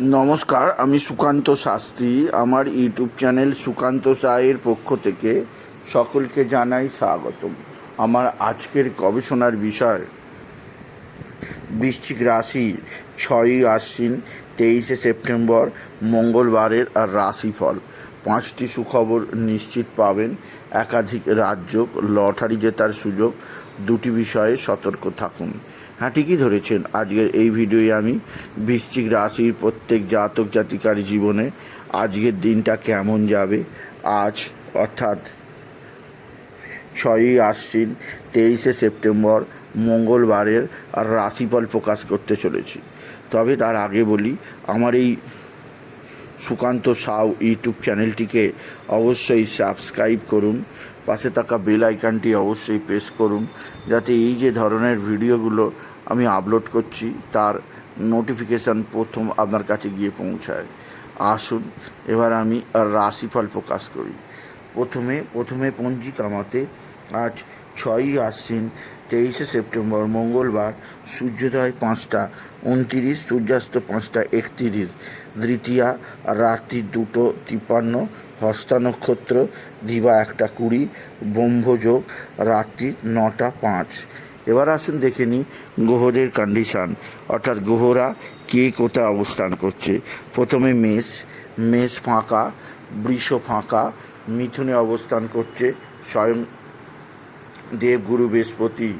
নমস্কার, আমি সুকান্ত শাস্ত্রী। আমার ইউটিউব চ্যানেল সুকান্ত সায়ের পক্ষ থেকে সকলকে জানাই স্বাগতম। আমার আজকের গবেষণার বিষয়, বৃশ্চিক রাশি ছয়ই আশ্বিন, তেইশে সেপ্টেম্বর, মঙ্গলবারের আর রাশিফল। পাঁচটি সুখবর নিশ্চিত পাবেন। একাধিক রাজ্য লটারি জেতার সুযোগ দুটি বিষয়ে সতর্ক থাকুন। হ্যাঁ ঠিকই ধরেছেন। আজকের এই ভিডিওয়ে আমি বৃশ্চিক রাশির প্রত্যেক জাতক জাতিকার জীবনে আজকের দিনটা কেমন যাবে? আজ, অর্থাৎ ছয়ই আশ্বিন, তেইশে সেপ্টেম্বর, মঙ্গলবারের রাশিফল প্রকাশ করতে চলেছি। তবে তার আগে বলি, আমার এই সুকান্ত সাউ ইউটিউব চ্যানেলটিকে অবশ্যই সাবস্ক্রাইব করুন। পাশে থাকা বেল আইকনটি অবশ্যই প্রেস করুন, যাতে এই যে ধরনের ভিডিওগুলো আমি আপলোড করছি, তার নোটিফিকেশান প্রথম আপনার কাছে গিয়ে পৌঁছায়। আসুন, এবার আমি রাশিফল প্রকাশ করি। প্রথমে প্রথমে পঞ্জিকা মতে আজ ছয়ই আশ্বিন, তেইশে সেপ্টেম্বর, মঙ্গলবার, সূর্যোদয় পাঁচটা, উনতিরিশ, সূর্যাস্ত পাঁচটা, একতিরিশ, দ্বিতীয়া, রাত্রি দুটো, তিপ্পান্ন হস্তা নক্ষত্র দিবা একটা কুড়ি, ব্রহ্মযোগ, রাত্রি নটা পাঁচ। এবার আসুন দেখে নিই গ্রহদের কন্ডিশান অর্থাৎ গ্রহরা কে কোথায় অবস্থান করছে? প্রথমে মেষ মেষ ফাঁকা, বৃষ ফাঁকা, মিথুনে অবস্থান করছে স্বয়ং দেবগুরু বৃহস্পতি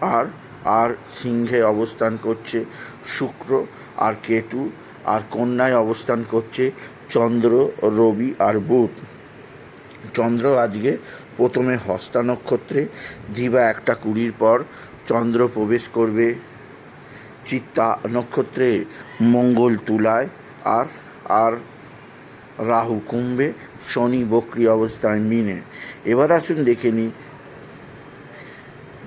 আর আর সিংহে অবস্থান করছে শুক্র আর কেতু আর কন্যায় অবস্থান করছে চন্দ্র, রবি আর বুধ। চন্দ্র আজকে প্রথমে হস্তা নক্ষত্রে দিবা একটা কুড়ির পর চন্দ্র প্রবেশ করবে। চিত্তা নক্ষত্রে মঙ্গল তুলায় আর আর রাহু কুম্ভে শনি বক্রি অবস্থায় মিনে। এবার আসুন দেখে নিই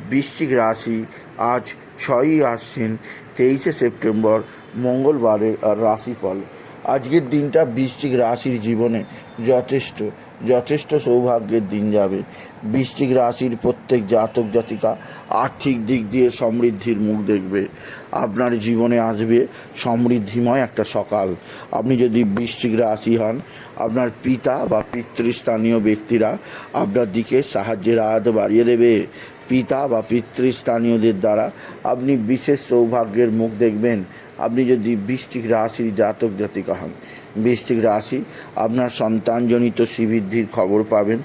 বৃশ্চিক রাশি আজ ছয়ই আশ্বিন তেইশে সেপ্টেম্বর মঙ্গলবারের রাশিফল। আজকের দিনটা বৃশ্চিক রাশির জীবনে যথেষ্ট যথেষ্ট সৌভাগ্যের দিন যাবে। বৃশ্চিক রাশির প্রত্যেক জাতক জাতিকা আর্থিক দিক দিয়ে সমৃদ্ধির মুখ দেখবে। আপনার জীবনে আসবে সমৃদ্ধিময় একটা সকাল। আপনি যদি বৃশ্চিক রাশি হন, আপনার পিতা বা পিতৃস্থানীয় ব্যক্তিরা আপনার দিকে সাহায্যের হাত বাড়িয়ে দেবে। পিতা বা পিতৃস্থানীয়দের দ্বারা আপনি বিশেষ সৌভাগ্যের মুখ দেখবেন। আপনি যদি বৃষ্টিক রাশির জাতক জাতিকা হন বৃষ্টিক রাশি আপনার সন্তানজনিত শ্রীবৃদ্ধির খবর পাবেন।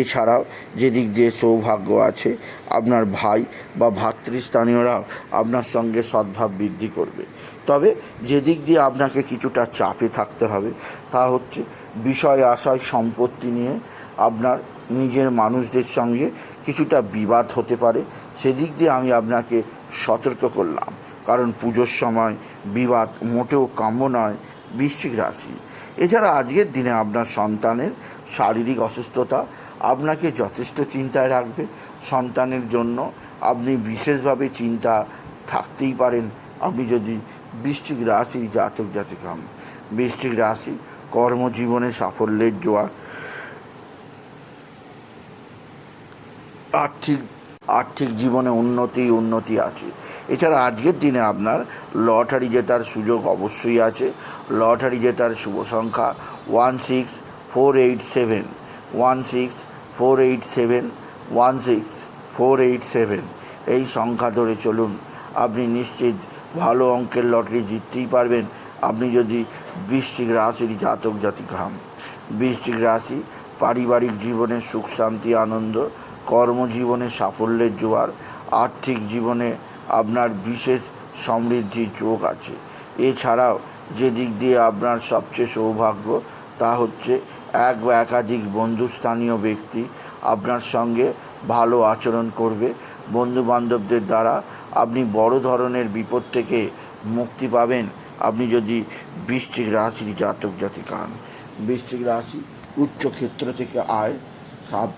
এছাড়াও যেদিক দিয়ে সৌভাগ্য আছে, আপনার ভাই বা ভাতৃস্থানীয়রাও আপনার সঙ্গে সদ্ভাব বৃদ্ধি করবে। তবে যেদিক দিয়ে আপনাকে কিছুটা চাপে থাকতে হবে, তা হচ্ছে বিষয় আশয় সম্পত্তি নিয়ে আপনার নিজের মানুষদের সঙ্গে কিছুটা বিবাদ হতে পারে, সেদিক দিয়ে আমি আপনাকে সতর্ক করলাম। কারণ পুজোর সময় বিবাদ মোটেও কাম্য নয় বৃশ্চিক রাশি। এছাড়া আজকের দিনে আপনার সন্তানের শারীরিক অসুস্থতা আপনাকে যথেষ্ট চিন্তায় রাখবে। সন্তানের জন্য আপনি বিশেষভাবে চিন্তা থাকতেই পারেন। আপনি যদি বৃশ্চিক রাশির জাতক জাতিক হন বৃশ্চিক রাশি কর্মজীবনে সাফল্যের জোয়ার আর্থিক আর্থিক জীবনে উন্নতি উন্নতি আছে। এছাড়া আজকের দিনে আপনার লটারি জেতার সুযোগ অবশ্যই আছে। লটারি জেতার শুভ সংখ্যা one six four eight seven, one six four eight seven, one six four eight seven. এই সংখ্যা ধরে চলুন। আপনি নিশ্চিত ভালো অঙ্কের লটারি জিততেই পারবেন। আপনি যদি বৃষ্টিক রাশির জাতক জাতিকা হন। বৃষ্টিক রাশি পারিবারিক জীবনে সুখ, শান্তি, আনন্দ কর্মজীবনে সাফল্যের জোয়ার, আর্থিক জীবনে আপনার বিশেষ সমৃদ্ধির যোগ আছে। এছাড়াও যে দিক দিয়ে আপনার সবচেয়ে সৌভাগ্য, তা হচ্ছে এক বা একাধিক বন্ধুস্থানীয় ব্যক্তি আপনার সঙ্গে ভালো আচরণ করবে। বন্ধু বান্ধবদের দ্বারা আপনি বড় ধরনের বিপদ থেকে মুক্তি পাবেন। আপনি যদি বৃশ্চিক রাশির জাতক জাতিকা হন, বৃশ্চিক রাশি উচ্চ ক্ষেত্র থেকে আয় সাব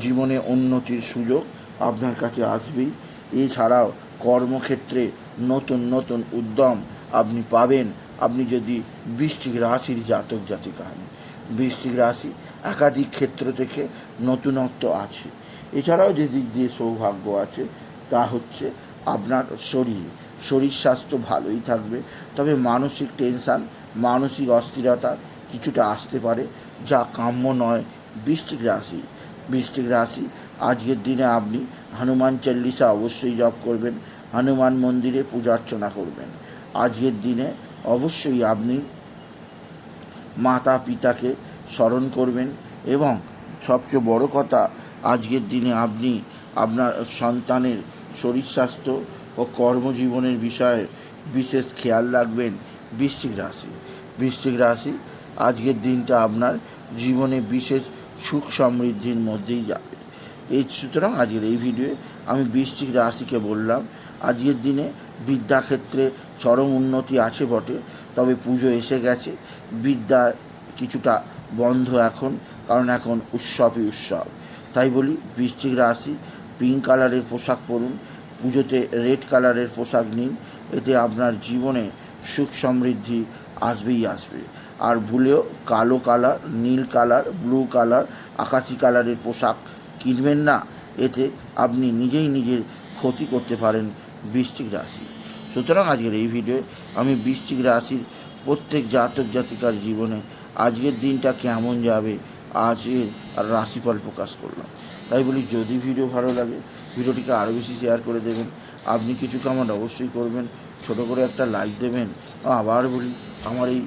জীবনে উন্নতির সুযোগ আপনার কাছে আসবেই। এছাড়াও কর্মক্ষেত্রে নতুন নতুন উদ্যম আপনি পাবেন। আপনি যদি বৃষ্টিক রাশির জাতক জাতিকা হন। বৃষ্টিক রাশি একাধিক ক্ষেত্র থেকে নতুনত্ব আছে। এছাড়াও যে দিক দিয়ে সৌভাগ্য আছে, তা হচ্ছে আপনার শরীর। শরীর স্বাস্থ্য ভালোই থাকবে, তবে মানসিক টেনশান, মানসিক অস্থিরতা কিছুটা আসতে পারে, যা কাম্য নয় বৃষ্টিক রাশি বৃশ্চিক রাশি। আজকের দিনে আপনি হনুমান চল্লিশা অবশ্যই জপ করবেন, হনুমান মন্দিরে পূজা অর্চনা করবেন। আজকের দিনে অবশ্যই আপনি মাতা পিতাকে স্মরণ করবেন এবং সবচেয়ে বড় কথা, আজকের দিনে আপনি আপনার সন্তানের শরীর স্বাস্থ্য ও কর্মজীবনের বিষয়ে বিশেষ খেয়াল রাখবেন বৃশ্চিক রাশি। বৃশ্চিক রাশি আজকের দিনটা আপনার জীবনে বিশেষ সুখ সমৃদ্ধির মধ্যেই যাবে। এই সুতরাং আজকের এই ভিডিওয়ে আমি বৃশ্চিক রাশিকে বললাম, আজকের দিনে বিদ্যাক্ষেত্রে চরম উন্নতি আছে বটে, তবে পুজো এসে গেছে। বিদ্যা কিছুটা বন্ধ এখন, কারণ এখন উৎসবই উৎসব। তাই বলি, বৃশ্চিক রাশি পিঙ্ক কালারের পোশাক পরুন, পুজোতে রেড কালারের পোশাক নিন, এতে আপনার জীবনে সুখ সমৃদ্ধি আসবেই আসবে। আর ভুলেও কালো কালার, নীল কালার, ব্লু কালার, আকাশি কালারের পোশাক কিনবেন না। এতে আপনি নিজেই নিজের ক্ষতি করতে পারেন বৃশ্চিক রাশি। সুতরাং আজকের এই ভিডিওয়ে আমি বৃশ্চিক রাশির প্রত্যেক জাতক জাতিকার জীবনে আজকের দিনটা কেমন যাবে, আজকের রাশিফল প্রকাশ করলাম। তাই বলি, যদি ভিডিও ভালো লাগে, ভিডিওটিকে আরও বেশি শেয়ার করে দেবেন। আপনি কিছু কমেন্ট অবশ্যই করবেন। ছোট করে একটা লাইক দেবেন। আবার বলি, আমার এই